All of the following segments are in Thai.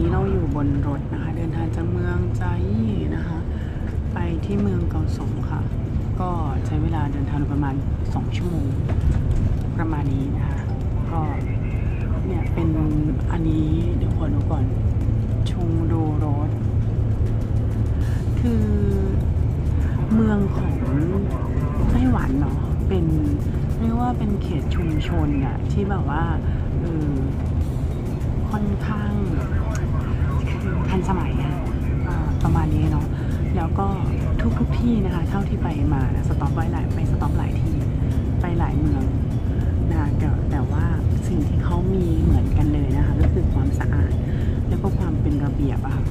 นี้เราอยู่บนรถนะคะ เดินทางจากเมืองใจยี่นะคะ ไปที่เมืองเกาสงค่ะ ก็ใช้เวลาเดินทางประมาณ 2 ชั่วโมงประมาณนี้นะคะ ก็เนี่ยเป็นอันนี้เดี๋ยวขอดูก่อนชงโดโรสคือเมืองของไต้หวันเนาะเป็นเรียกว่าเป็นเขตชุมชนอะที่แบบว่าเออค่อนข้าง ทันสมัยอะอ่าประมาณนี้เนาะแล้วก็ทุกทุกที่นะคะเท่าที่ไปมานะสต็อปไว้หลายไปสต็อปหลายที่ไปหลายเมืองนะคะแต่แต่ว่าสิ่งที่เขามีเหมือนกันเลยนะคะก็คือความสะอาด แล้วก็ความเป็นระเบียบอะค่ะ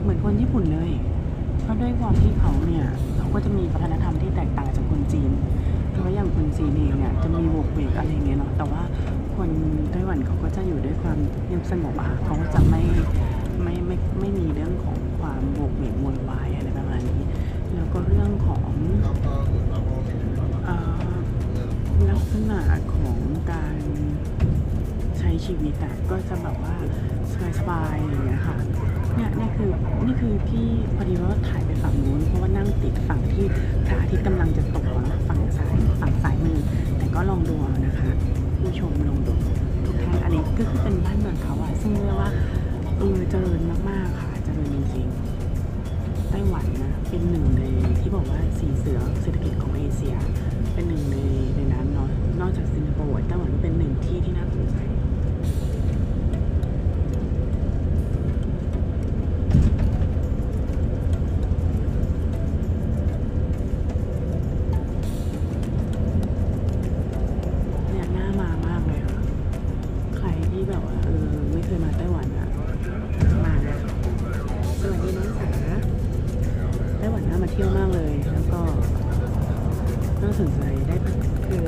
เหมือนคนญี่ปุ่นเลย เพราะด้วยความที่เขาเนี่ยเขาก็จะมีวัฒนธรรมที่แตกต่างจากคนจีนเพราะว่าอย่างคนจีนเองเนี่ยจะมีโวกเวกอะไรเงี้ยเนาะแต่ว่า คนไต้หวันเขาก็จะอยู่ด้วยความเงียบสงบอะค่ะเขาก็จะไม่ไม่ไม่ไม่มีเรื่องของความโวกเวกโวยวายอะไรประมาณนี้ แล้วก็เรื่องของลักษณะของการใช้ชีวิตอะก็จะแบบว่าสบายๆอย่างเงี้ยค่ะเนี่ยนี่คือนี่คือที่พอดีว่าถ่ายไปฝั่งนู้นเพราะว่านั่งติดฝั่งที่พระอาทิตย์กำลังจะตกอะฝั่งซ้ายฝั่งซ้ายมือแต่ก็ลองดูนะคะ ผู้ชมลองดูทุกท่านอันนี้ก็คือเป็นบ้านเมืองเขาอะซึ่งเรียกว่าเออเจริญมากๆค่ะเจริญจริงๆไต้หวันนะเป็นหนึ่งในที่บอกว่าสีเสือเศรษฐกิจของเอเชีย เป็นหนึ่งในในนั้นเนาะนอกจากสิงคโปร์ไต้หวันก็เป็นหนึ่งที่ที่น่าสนใจาสนใจได้คือ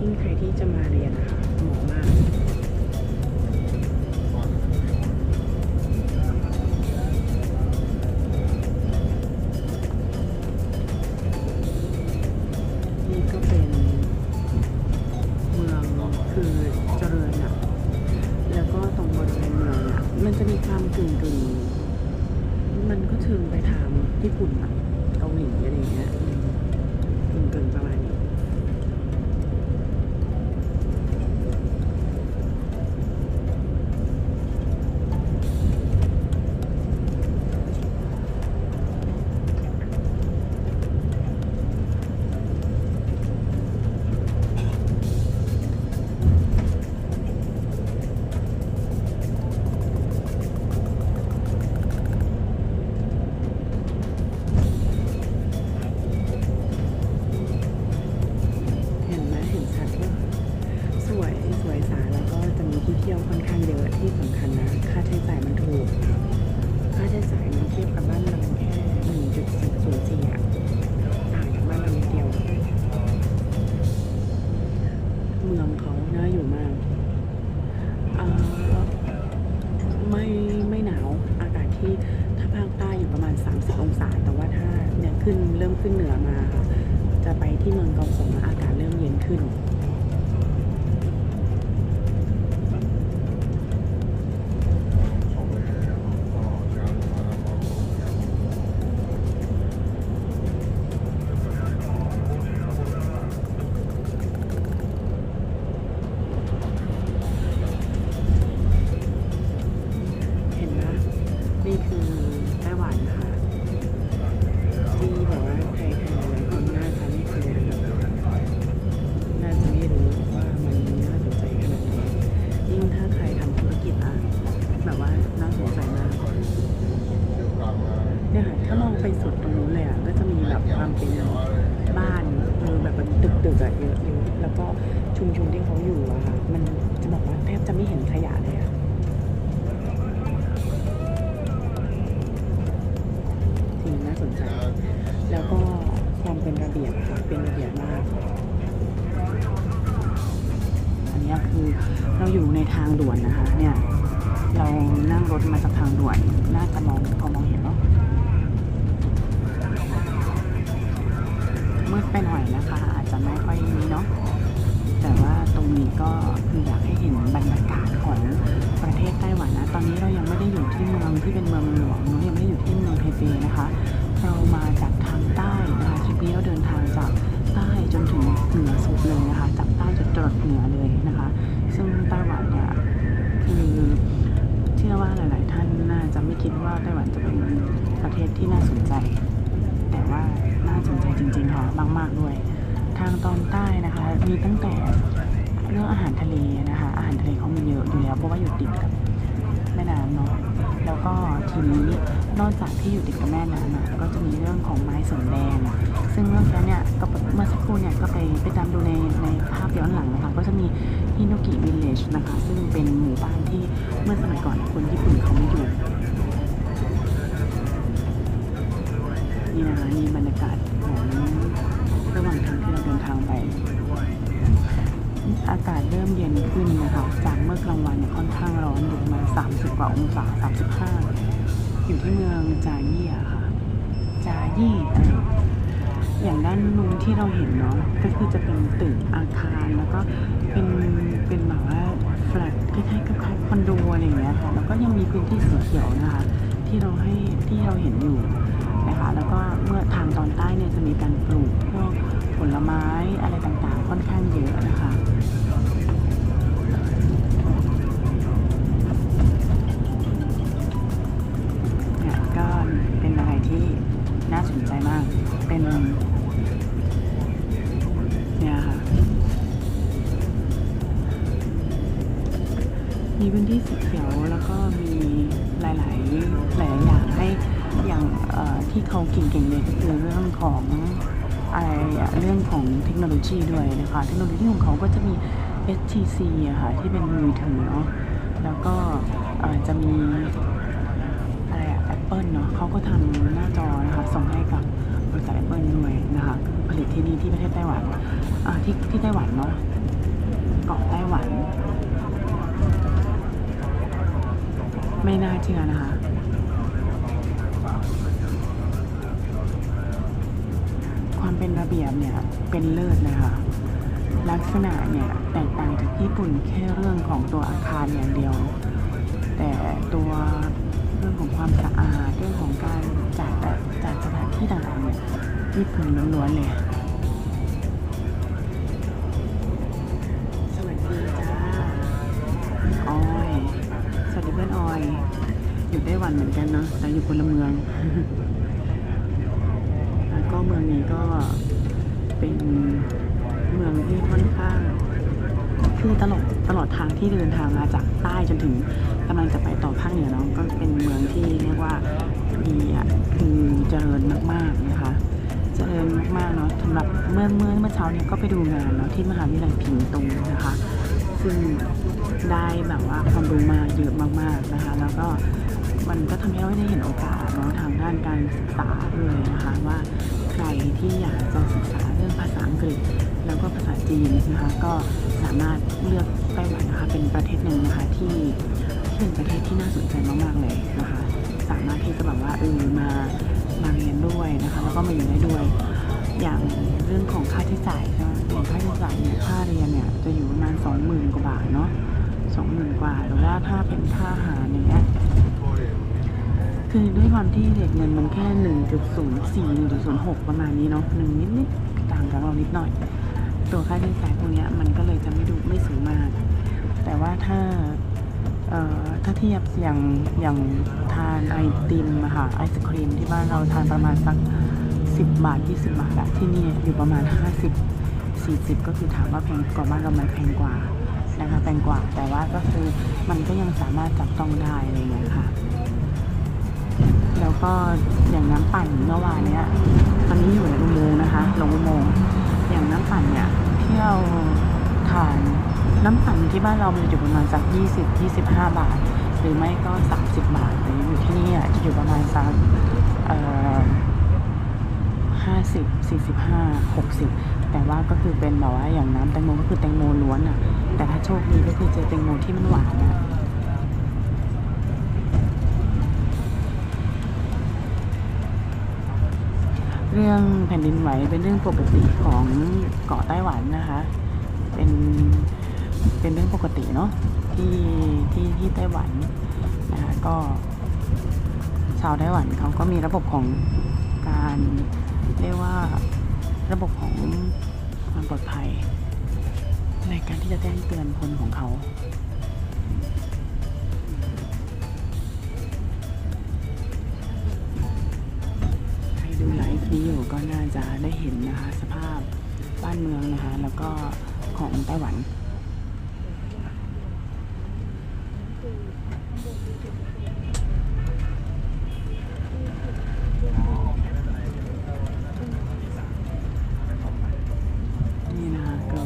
ยิ่งใครที่จะมาเรียนนะคะเหมาะมากนี่ก็เป็นเมืองคือเจริญอะแล้วก็ตรงบริเวณเมืองอะมันจะมีความกึ่งกึ่งมันก็ถึงไปทางญี่ปุ่นอะเกาหลีอะไรอย่างเงี้ย ที่เที่ยวค่อนข้างเยอะที่สำคัญนะ ค่าใช้จ่ายมันถูก ค่าใช้จ่ายมันเทียบกับบ้านเราแค่หนึ่งจุดศูนย์สี่อะต่างจากบ้านเรานิดเดียว เมืองเขาน่าอยู่มากไม่ไม่หนาวอากาศที่ถ้าภาคใต้อยู่ประมาณ 30 องศา แต่ว่าถ้าเนี่ยขึ้นเริ่มขึ้นเหนือมาค่ะจะไปที่เมืองเกาสงอากาศเริ่มเย็นขึ้น ที่เขาอยู่อะค่ะมันจะบอกว่าแทบจะไม่เห็นขยะเลยอะจริงน่าสนใจ แล้วก็ความเป็นระเบียบค่ะเป็นระเบียบมาก อันนี้คือเราอยู่ในทางด่วนนะคะ เนี่ยเรานั่งรถมาจากทางด่วนน่าจะมองพอมองเห็นเนาะมืดไปหน่อยนะคะ อาจจะไม่ค่อยนี้เนาะ นี้ก็คืออยากให้เห็นบรรยากาศของประเทศไต้หวันนะ ตอนนี้เรายังไม่ได้อยู่ที่เมืองที่เป็นเมืองหลวงยังไม่อยู่ที่เมืองไทเปนะคะ เรามาจากทางใต้นะคะทริปนี้เราเดินทางจากใต้จนถึงเหนือสุดเลยนะคะ จากใต้จนจรดเหนือเลยนะคะ ซึ่งไต้หวันเนี่ยคือเชื่อว่าหลาย ๆ ท่านน่าจะไม่คิดว่าไต้หวันจะเป็นประเทศที่น่าสนใจ แต่ว่าน่าสนใจจริง ๆ ค่ะมาก ๆ ด้วย ทางตอนใต้นะคะมีตั้งแต่ เรื่องอาหารทะเลนะคะ อาหารทะเลเขามีเยอะอยู่แล้วเพราะว่าอยู่ติดกับแม่น้ำเนาะแล้วก็ทีนี้นอกจากที่อยู่ติดกับแม่น้ำอะก็จะมีเรื่องของไม้สนแดงซึ่งเรื่องนี้เนี่ยก็เมื่อสักครู่เนี่ยก็ไปไปตามดูในในภาพย้อนหลังนะคะก็จะมีฮิโนกิวิลเลจนะคะ ซึ่งเป็นหมู่บ้านที่เมื่อสมัยก่อนคนญี่ปุ่น ว่าองศา 35 อยู่ที่เมืองจายี่อะค่ะ จายี่อออย่างด้านนู้นที่เราเห็นเนาะก็คือจะเป็นตึกอาคารแล้วก็เป็นเป็นแบบว่าแฟลตคล้ายๆกับคอนโดอะไรอย่างเงี้ยค่ะแล้วก็ยังมีพื้นที่สีเขียวนะคะ ที่เราให้ที่เราเห็นอยู่นะคะแล้วก็เมื่อทางตอนใต้เนี่ยจะมีการปลูกพวกผลไม้อะไรต่างๆ ค่อนข้างเยอะนะคะ พื้นที่สีเขียวแล้วก็มีหลายๆหลายอย่างให้อย่างที่เขาเก่งๆเลยก็คือเรื่องของอะไรเรื่องของเทคโนโลยีด้วยนะคะ เทคโนโลยีของเขาก็จะมี HTC อะค่ะที่เป็นมือถือเนาะแล้วก็จะมีอะไรอะแอปเปิลเนาะเขาก็ทำหน้าจอนะคะส่งให้กับบริษัทแอปเปิลด้วยนะคะผลิตที่นี่ที่ประเทศไต้หวันที่ที่ไต้หวันเนาะเกาะไต้หวัน ไม่น่าเชื่อนะคะ ความเป็นระเบียบเนี่ยเป็นเลิศเลยค่ะลักษณะเนี่ยแตกต่างจากญี่ปุ่นแค่เรื่องของตัวอาคารอย่างเดียว แต่ตัวเรื่องของความสะอาดเรื่องของการจัดแบบจัดสถานที่ต่างๆเนี่ยญี่ปุ่นล้วนๆเลย หวันเหมือนกันเนาะแต่อยู่คนละเมืองแล้วก็เมืองนี้ก็เป็นเมืองที่ค่อนข้างคือตลอดตลอดทางที่เดินทางมาจากใต้จนถึงกำลังจะไปต่อภาคเหนือเนาะก็เป็นเมืองที่เรียกว่าดีอะคือเจริญมากๆนะคะเจริญมากๆเนาะสำหรับเมื่อเมื่อเมื่อเช้าเนี่ยก็ไปดูงานเนาะที่มหาวิทยาลัยผิงตงนะคะ ซึ่งได้แบบว่าความรู้มาเยอะมากๆนะคะ แล้วก็ มันก็ทำให้เราได้เห็นโอกาสเนาะทางด้านการศึกษาเลยนะคะว่าใครที่อยากจะศึกษาเรื่องภาษาอังกฤษ แล้วก็ภาษาจีนนะคะก็สามารถเลือกไต้หวันนะคะเป็นประเทศหนึ่งนะคะที่ที่เป็นประเทศที่น่าสนใจมากๆเลยนะคะสามารถที่จะแบบว่าเออมามาเรียนด้วยนะคะแล้วก็มาอยู่ได้ด้วย อย่างเรื่องของค่าใช้จ่ายใช่ไหมอย่างค่าใช้จ่ายเนี่ยค่าเรียนเนี่ยจะอยู่ประมาณสองหมื่นกว่าบาทเนาะสองหมื่นกว่าหรือว่าถ้าเป็นค่าอาหารอย่างเงี้ย คือด้วยความที่เด็กเงินมันแค่หนึ่งจุดศูนย์สี่หนึ่งจุดศูนย์หกประมาณนี้เนาะหนึ่งนิดนิดต่างกับเรานิดหน่อย ตัวค่าใช้จ่ายพวกนี้มันก็เลยจะไม่ดูไม่สูงมาก แต่ว่าถ้าเอ่อถ้าเทียบอย่างอย่างทานไอติมอะค่ะไอศครีมที่บ้านเราทานประมาณสัก 10 บาท 20 บาทอะที่นี่อยู่ประมาณ 50 40 ก็คือถามว่าแพงกว่าบ้านเราไหมแพงกว่านะคะแพงกว่าแต่ว่าก็คือมันก็ยังสามารถจับต้องได้อะไรอย่างเงี้ยค่ะ แล้วก็อย่างน้ำปั่นเมื่อวานเนี้ยตอนนี้อยู่ในอุโมงค์นะคะลงอุโมงค์อย่างน้ำปั่นเนี่ยที่เราทานน้ำปั่นที่บ้านเรามันจะอยู่ประมาณสัก20 25 บาท หรือไม่ก็ 30 บาทหรืออยู่ที่นี่อะจะอยู่ประมาณสักเอ่อห้าสิบสี่สิบห้าหกสิบแต่ว่าก็คือเป็นแบบว่าอย่างน้ำแตงโมก็คือแตงโมล้วนอะแต่ถ้าโชคดีก็คือเจอแตงโมที่มันหวานอะ เรื่องแผ่นดินไหวเป็นเรื่องปกติของเกาะไต้หวันนะคะ เป็นเป็นเรื่องปกติเนาะที่ที่ที่ไต้หวันนะคะก็ ชาวไต้หวันเขาก็มีระบบของการเรียกว่าระบบของความปลอดภัยในการที่จะแจ้งเตือนคนของเขา นี้อยู่ก็น่าจะได้เห็นนะคะสภาพบ้านเมืองนะคะแล้วก็ของไต้หวันนี่นะคะก็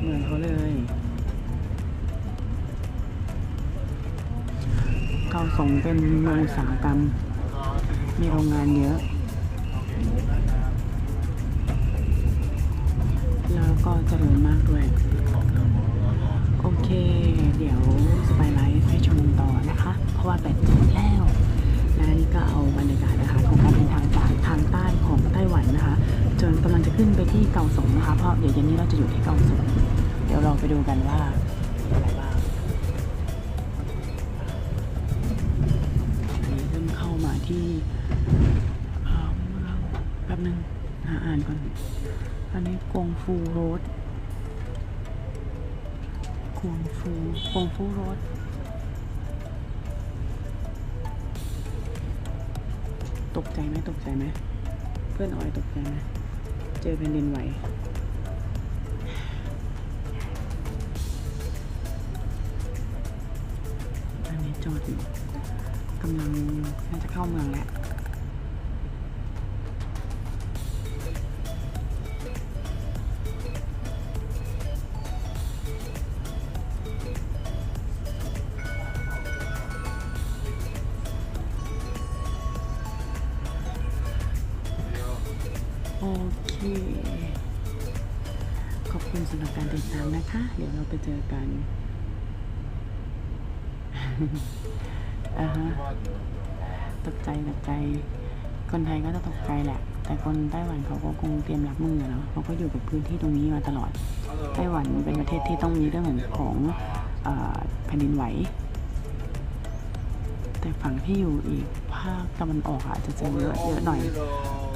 เหมือนเขาเลยเกาสงเป็นเมืองอุตสาหกรรมมีโรงงานเยอะ ราะว่าแบตจะหมดแล้วและนี่ก็เอาบรรยากาศนะคะของการเดินทางจากทางใต้ของไต้หวันนะคะ จนกำลังจะขึ้นไปที่เกาสงนะคะ เพราะเดี๋ยวเย็นนี้เราจะอยู่ที่เกาสงเดี๋ยวเราไปดูกันว่าอะไรบ้างนี่เริ่มเข้ามาที่เอ่อเมืองแป๊บนึงหาอ่านก่อน อันนี้กงฟูโรดกงฟูกงฟูโรด ตกใจไหมตกใจไหมเพื่อนออยตกใจไหมเจอแผ่นดินไหวอันนี้จอดอยู่กำลังน่าจะเข้าเมืองแล้ว คุณสำหรับการติดตามนะคะ เดี๋ยวเราไปเจอกันอ่าฮะตกใจตกใจ คนไทยก็จะตกใจแหละ แต่คนไต้หวันเขาก็คงเตรียมรับมือเนาะเขาก็อยู่กับพื้นที่ตรงนี้มาตลอด ไต้หวันเป็นประเทศที่ต้องมีเรื่องของของแผ่นดินไหว แต่ฝั่งที่อยู่อีกภาคตะวันออกอาจจะเจอเยอะเยอะหน่อย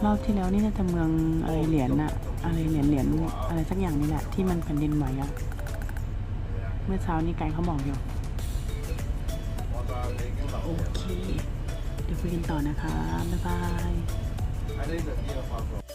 รอบที่แล้วนี่น่าจะเมืองอะไรเหรียญนะอะไรเหรียญเหรียญอะไรสักอย่างนี่แหละที่มันแผ่นดินไหวอะเมื่อเช้านี้ไกด์เขาบอกอยู่โอเค เดี๋ยวคุยกันต่อนะคะ บ๊ายบาย